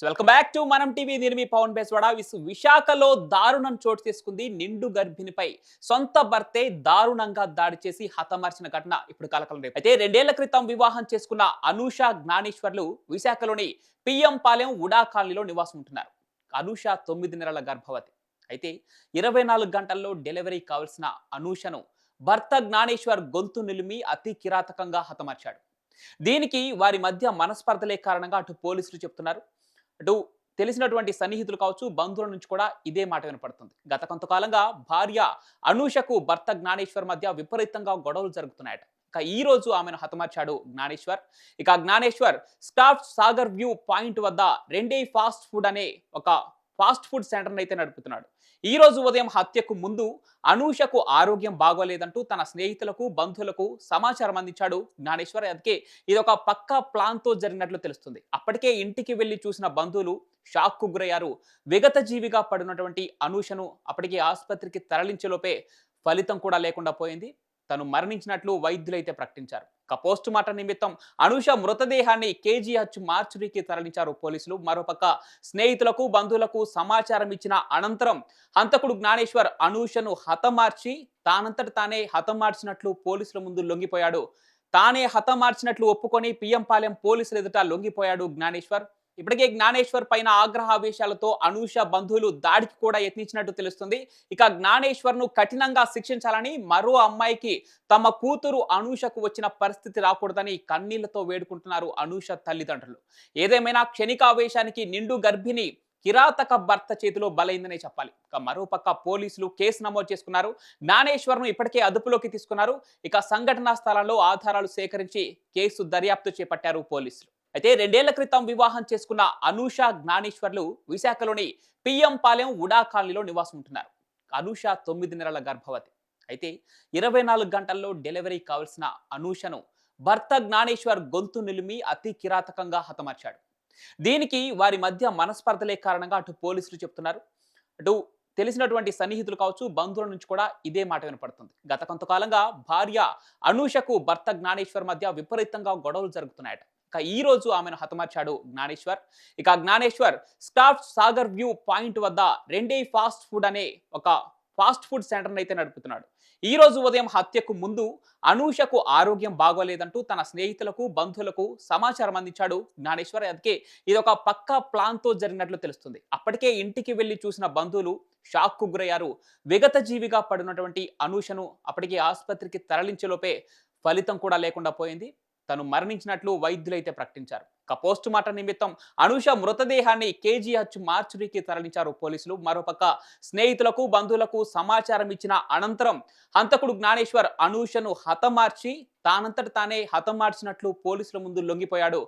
Welcome back to మనం TV నేను మీ పవన్ బేస్వాడ. విశాఖలో దారుణం చోటు చేసుకుంది నిండు గర్భిణిపై. సొంత భర్తే దారుణంగా దాడి చేసి హతమార్చిన ఘటన ఇప్పుడు కలకలం రేపు. అయితే రెండేళ్ళ క్రితం వివాహం చేసుకున్న అనూష జ్ఞానేశ్వర్లు విశాఖలోని పిఎం పాలెం ఉడా కాలనీలో నివాసం ఉంటున్నారు. అనూష తొమ్మిది నెలల గర్భవతి. అయితే ఇరవై నాలుగు గంటల్లో డెలివరీ కావాల్సిన అనూషను భర్త జ్ఞానేశ్వర్ గొంతు నిలిమి అతి కిరాతకంగా హతమార్చాడు. దీనికి వారి మధ్య మనస్పర్ధలే కారణంగా అటు పోలీసులు చెప్తున్నారు. అటు తెలిసినటువంటి సన్నిహితులు కావచ్చు బంధువుల నుంచి కూడా ఇదే మాట వినపడుతుంది. గత కొంతకాలంగా భార్య అనూషకు భర్త జ్ఞానేశ్వర్ మధ్య విపరీతంగా గొడవలు జరుగుతున్నాయట. ఇక ఈ రోజు ఆమెను హతమార్చాడు జ్ఞానేశ్వర్. ఇక Gyaneshwar staff Sagar view point వద్ద రెండే ఫాస్ట్ ఫుడ్ అనే ఒక ఫాస్ట్ ఫుడ్ సెంటర్ని అయితే నడుపుతున్నాడు. ఈ రోజు ఉదయం హత్యకు ముందు అనూషకు ఆరోగ్యం బాగోలేదంటూ తన స్నేహితులకు బంధువులకు సమాచారం అందించాడు జ్ఞానేశ్వర్. అందుకే ఇది ఒక పక్కా ప్లాన్తో జరిగినట్లు తెలుస్తుంది. అప్పటికే ఇంటికి వెళ్ళి చూసిన బంధువులు షాక్కు గురయ్యారు. విగత జీవిగా పడినటువంటి అనూషను అప్పటికే ఆసుపత్రికి తరలించేలోపే ఫలితం కూడా లేకుండా పోయింది. తను మరణించినట్లు వైద్యులైతే ప్రకటించారు. ఇక పోస్ట్ మార్టం నిమిత్తం అనుష మృతదేహాన్ని కేజీహెచ్ మార్చురీకి తరలించారు పోలీసులు. మరోపక్క స్నేహితులకు బంధువులకు సమాచారం ఇచ్చిన అనంతరం హంతకుడు జ్ఞానేశ్వర్ అనూషను హతమార్చి తానంతట తానే హతమార్చినట్లు పోలీసుల ముందు లొంగిపోయాడు. తానే హతమార్చినట్లు ఒప్పుకొని పిఎంపాలెం పోలీసులు ఎదుట లొంగిపోయాడు జ్ఞానేశ్వర్. ఇప్పటికే జ్ఞానేశ్వర్ పైన ఆగ్రహావేశాలతో అనూష బంధువులు దాడికి కూడా యత్నించినట్టు తెలుస్తుంది. ఇక జ్ఞానేశ్వర్ను కఠినంగా శిక్షించాలని మరో అమ్మాయికి తమ కూతురు అనూషకు వచ్చిన పరిస్థితి రాకూడదని కన్నీళ్ళతో వేడుకుంటున్నారు అనూష తల్లిదండ్రులు. ఏదేమైనా క్షణికావేశానికి నిండు గర్భిణి కిరాతక భర్త చేతిలో బలైందనే చెప్పాలి. ఇక మరోపక్క పోలీసులు కేసు నమోదు చేసుకున్నారు. జ్ఞానేశ్వర్ను ఇప్పటికే అదుపులోకి తీసుకున్నారు. ఇక సంఘటనా స్థలంలో ఆధారాలు సేకరించి కేసు దర్యాప్తు చేపట్టారు పోలీసులు. అయితే రెండేళ్ళ క్రితం వివాహం చేసుకున్న అనూష జ్ఞానేశ్వర్లు విశాఖలోని పిఎం పాలెం ఉడా కాలనీలో నివాసం ఉంటున్నారు. అనూష తొమ్మిది నెలల గర్భవతి. అయితే ఇరవై నాలుగు గంటల్లో డెలివరీ కావలసిన అనూషను భర్త జ్ఞానేశ్వర్ గొంతు నిలిమి అతి కిరాతకంగా హతమార్చాడు. దీనికి వారి మధ్య మనస్పర్ధలే కారణంగా అటు పోలీసులు చెప్తున్నారు. అటు తెలిసినటువంటి సన్నిహితులు కావచ్చు బంధువుల నుంచి కూడా ఇదే మాట వినపడుతుంది. గత కొంతకాలంగా భార్య అనూషకు భర్త జ్ఞానేశ్వర్ మధ్య విపరీతంగా గొడవలు జరుగుతున్నాయట. ఇక ఈ రోజు ఆమెను హతమార్చాడు జ్ఞానేశ్వర్. ఇక Gnaneshwar staff Sagar view point వద్ద రెండే ఫాస్ట్ ఫుడ్ అనే ఒక ఫాస్ట్ ఫుడ్ సెంటర్ని అయితే నడుపుతున్నాడు. ఈ రోజు ఉదయం హత్యకు ముందు అనూషకు ఆరోగ్యం బాగోలేదంటూ తన స్నేహితులకు బంధువులకు సమాచారం అందించాడు జ్ఞానేశ్వర్. అందుకే ఇది ఒక పక్కా ప్లాన్తో జరిగినట్లు తెలుస్తుంది. అప్పటికే ఇంటికి వెళ్ళి చూసిన బంధువులు షాక్కు గురయ్యారు. విగత జీవిగా పడినటువంటి అనూషను అప్పటికే ఆసుపత్రికి తరలించేలోపే ఫలితం కూడా లేకుండా పోయింది. తను మరణించినట్లు వైద్యులైతే ప్రకటించారు. ఇక పోస్ట్ మార్టం నిమిత్తం అనుష మృతదేహాన్ని కేజీహెచ్ మార్చురీకి తరలించారు పోలీసులు. మరోపక్క స్నేహితులకు బంధువులకు సమాచారం ఇచ్చిన అనంతరం హంతకుడు జ్ఞానేశ్వర్ అనూషను హతమార్చి తానంతట తానే హతమార్చినట్లు పోలీసుల ముందు లొంగిపోయాడు.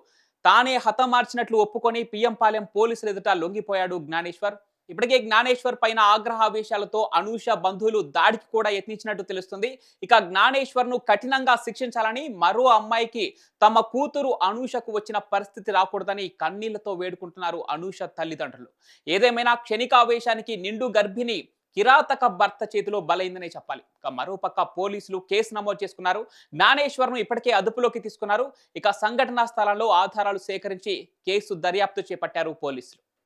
తానే హతమార్చినట్లు ఒప్పుకొని పిఎం పాలెం పోలీసులు ఎదుట లొంగిపోయాడు జ్ఞానేశ్వర్. ఇప్పటికే జ్ఞానేశ్వర్ పైన ఆగ్రహావేశాలతో అనూష బంధువులు దాడికి కూడా యత్నించినట్టు తెలుస్తుంది. ఇక జ్ఞానేశ్వర్ను కఠినంగా శిక్షించాలని మరో అమ్మాయికి తమ కూతురు అనూషకు వచ్చిన పరిస్థితి రాకూడదని కన్నీళ్ళతో వేడుకుంటున్నారు అనూష తల్లిదండ్రులు. ఏదేమైనా క్షణికావేశానికి నిండు గర్భిణి కిరాతక భర్త చేతిలో బలైందనే చెప్పాలి. ఇక మరోపక్క పోలీసులు కేసు నమోదు చేసుకున్నారు. జ్ఞానేశ్వర్ను ఇప్పటికే అదుపులోకి తీసుకున్నారు. ఇక సంఘటనా స్థలంలో ఆధారాలు సేకరించి కేసు దర్యాప్తు చేపట్టారు పోలీసులు.